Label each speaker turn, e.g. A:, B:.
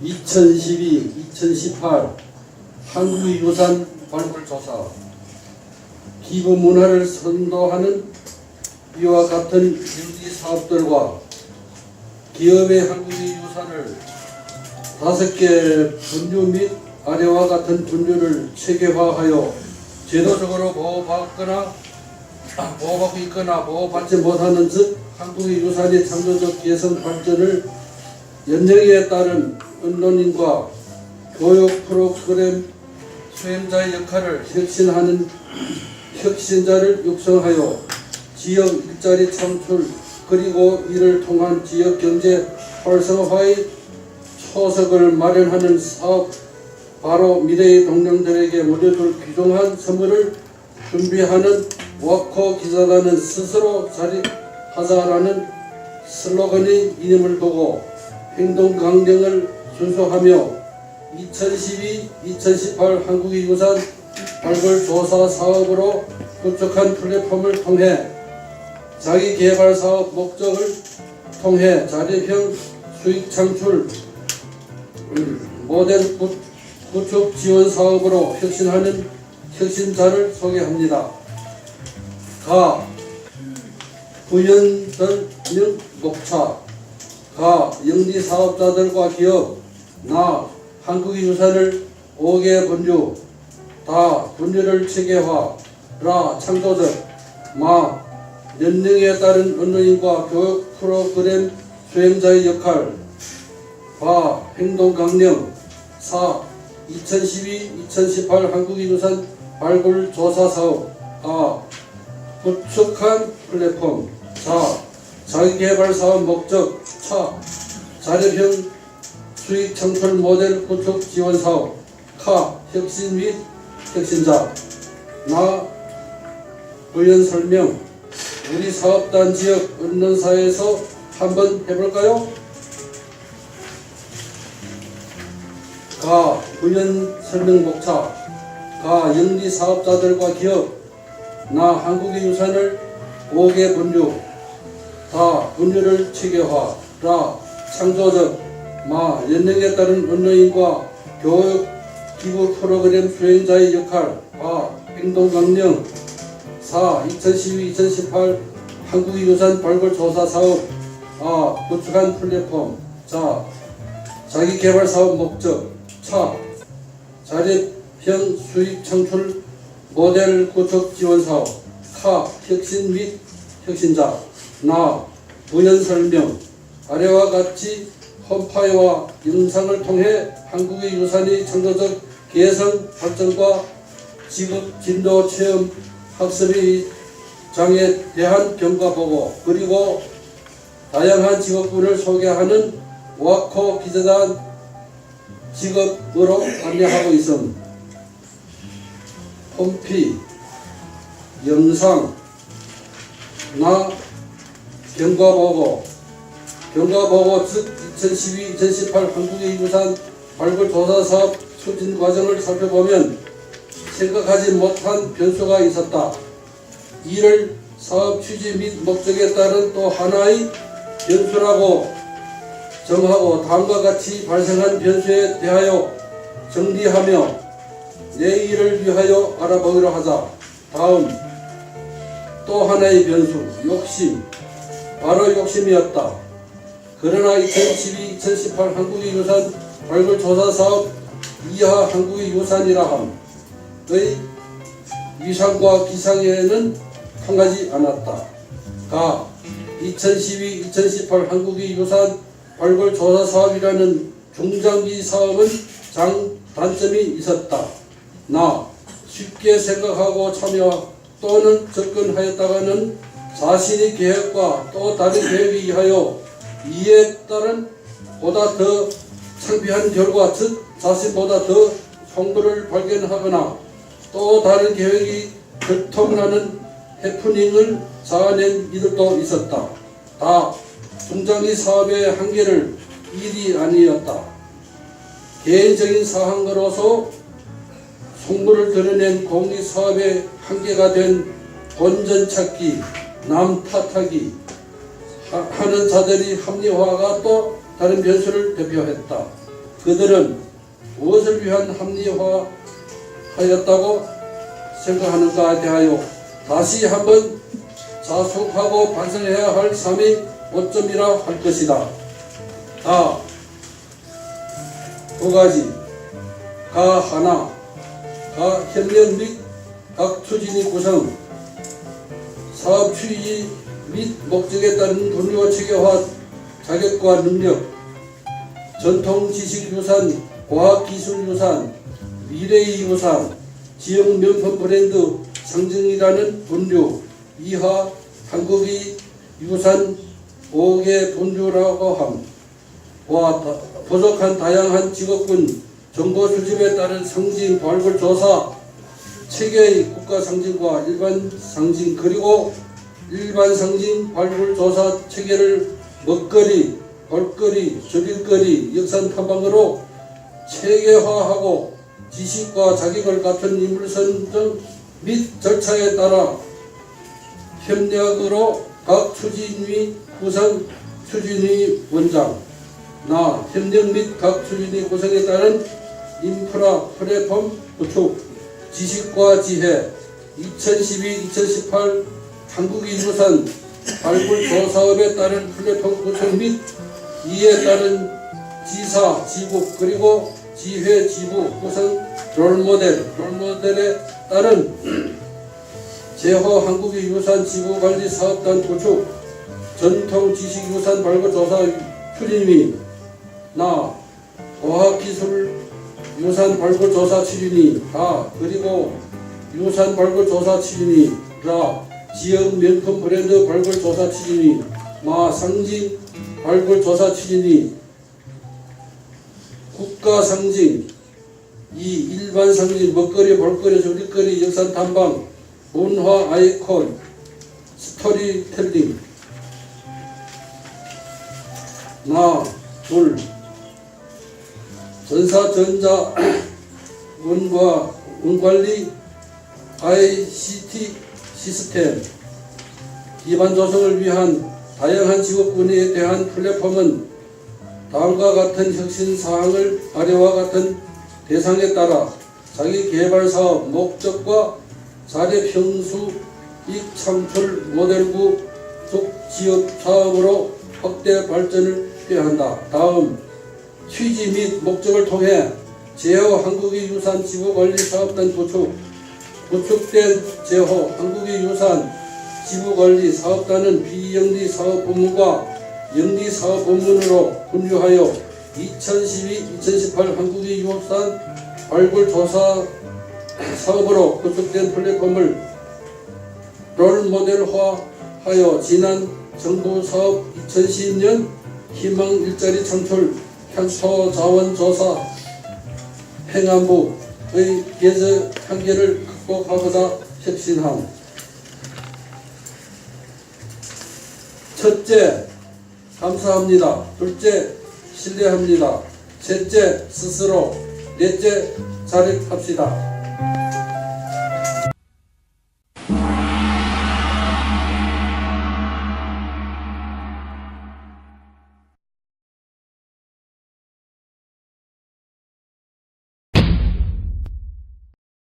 A: (2012) (2018) 한국유산 발굴조사. 기부 문화를 선도하는 이와 같은 유지 사업들과 기업의 한국의 유산을 다섯 개 분류 및 아래와 같은 분류를 체계화하여 제도적으로 보호받거나 아, 보호받고 있거나 보호받지 못하는 즉 한국의 유산의 창조적 개성 발전을 연령에 따른 언론인과 교육 프로그램 수행자의 역할을 혁신하는 혁신자를 육성하여 지역 일자리 창출 그리고 이를 통한 지역 경제 활성화의 초석을 마련하는 사업 바로 미래의 동료들에게 물려줄 귀중한 선물을 준비하는 워커 기자단은 스스로 자립 하자라는 슬로건의 이름을 두고 행동 강령을 준수하며 2012-2018 한국의 유산 발굴 조사 사업으로 구축한 플랫폼을 통해 자기 개발 사업 목적을 통해 자립형 수익 창출 음, 모델 구- 구축 지원 사업으로 혁신하는 혁신자를 소개합니다. 가 부연설명 목차. 가 영리 사업자들과 기업 나 한국의 유산을 5개 분류 다 분류를 체계화. 라 창조적. 마 연령에 따른 언론인과 교육 프로그램 수행자의 역할. 바 행동 강령. 사2012-2018 한국의 유산 발굴 조사 사업. 아 구축한 플랫폼 자 자기개발 사업 목적 차 자립형 수익 창출 모델 구축 지원 사업 카 혁신 및 혁신자 나 의원 설명. 우리 사업단 지역 언론사에서 한번 해볼까요? 가 의원 설명 목차. 가 영리 사업자들과 기업. 나 한국의 유산을 5개 분류 다 분류를 체계화 라 창조적 마 연령에 따른 언론인과 교육 기부 프로그램 수행자의 역할 바 행동 강령 4. 2012-2018 한국의 유산 발굴 조사 사업 아 구축한 플랫폼 자 자기 개발 사업 목적 차 자립형 수익 창출 모델 구축 지원 사업 카 혁신 및 혁신자 나 부연 설명 아래와 같이 홈파이와 영상을 통해 한국의 유산의 창조적 개성 발전과 지급 진도 체험 학습의 장에 대한 경과 보고 그리고 다양한 직업군을 소개하는 와코 기자단 직업으로 안내하고 있음. 홈피 영상 나 경과보고 경과보고 즉2012-2018 한국의 유산 발굴 조사 사업 추진 과정을 살펴보면 생각하지 못한 변수가 있었다. 이를 사업 취지 및 목적에 따른 또 하나의 변수라고 정하고 다음과 같이 발생한 변수에 대하여 정리하며 내일을 위하여 알아보기로 하자. 다음 또 하나의 변수 욕심 바로 욕심이었다. 그러나 2012-2018 한국의 유산 발굴 조사 사업 이하 한국의 유산이라 함의 위상과 기상에는 통하지 않았다. 가 2012-2018 한국의 유산 발굴 조사 사업이라는 중장기 사업은 장 단점이 있었다. 나 쉽게 생각하고 참여 또는 접근하였다가는 자신의 계획과 또 다른 계획에 의하여 이에 따른 보다 더 창피한 결과 즉 자신보다 더 성부를 발견하거나 또 다른 계획이 들통나는 해프닝을 자아낸 이들도 있었다. 다 중장기 사업의 한계를 일이 아니었다. 개인적인 사항으로서 송부를 드러낸 공익 사업의 한계가 된 본전 찾기, 남 탓하기, 하- 하는 자들이 합리화가 또 다른 변수를 대표했다. 그들은 무엇을 위한 합리화하였다고 생각하는가에 대하여 다시 한번 자숙하고 반성해야 할 삶의 오점이라 할 것이다. 다, 두 가지, 가 하나, 가 협력 및각 추진의 구성, 사업 취지 및 목적에 따른 분류와 체계화 자격과 능력, 전통 지식 유산, 과학 기술 유산, 미래의 유산, 지역 명품 브랜드 상징이라는 분류, 이하 한국의 유산 5개 분류라고 함. 와 다- 부족한 다양한 직업군 정보 수집에 따른 상징 발굴 조사 체계의 국가 상징과 일반 상징 그리고 일반 상징 발굴 조사 체계를 먹거리, 볼거리, 저빌거리, 역산 탐방으로 체계화하고 지식과 자격을 갖춘 인물 선정 및 절차에 따라 협력으로 각 추진위 구성 추진위 원장 나 협력 및 각 추진위 구성에 따른 인프라 플랫폼 구축 지식과 지혜 2012-2018 한국의 유산 발굴 조사업에 따른 플랫폼 구축 및 이에 따른 지사 지국 그리고 지회 지부 구성 롤모델 롤모델에 따른 제호 한국의 유산 지구 관리 사업단 구축 전통 지식 유산 발굴 조사 추진위 나 과학기술 유산 발굴 조사 추진위 다 그리고 유산 발굴 조사 추진위 라. 지역 명품 브랜드 발굴 조사 추진위 마. 상징 발굴 조사 추진위 국가 상징. 이 일반 상징 먹거리 볼거리 조리거리 역산 탐방 문화 아이콘 스토리텔링. 나 둘 전사 전자 운과 운관리 ICT 시스템 기반 조성을 위한 다양한 직업군에 대한 플랫폼은 다음과 같은 혁신 사항을 아래와 같은 대상에 따라 자기 개발 사업 목적과 사례 평수 이익 창출 모델구 속 지역 사업으로 확대 발전을 해야 한다. 다음 취지 및 목적을 통해 제호 한국의 유산 지구 관리 사업 단 구축 구축된 제호 한국의 유산 지구 관리 사업단은 비영리 사업 본부가 영리 사업 본부로 분류하여 2012-2018 한국의 유산 발굴 조사 사업으로 구축된 플랫폼을 롤 모델화하여 지난 정부 사업 2010년 희망 일자리 창출 향토 자원 조사 행안부의 개적 한계를 극복하고자 혁신함. 첫째, 감사합니다. 둘째, 신뢰합니다. 셋째, 스스로. 넷째, 자립합시다.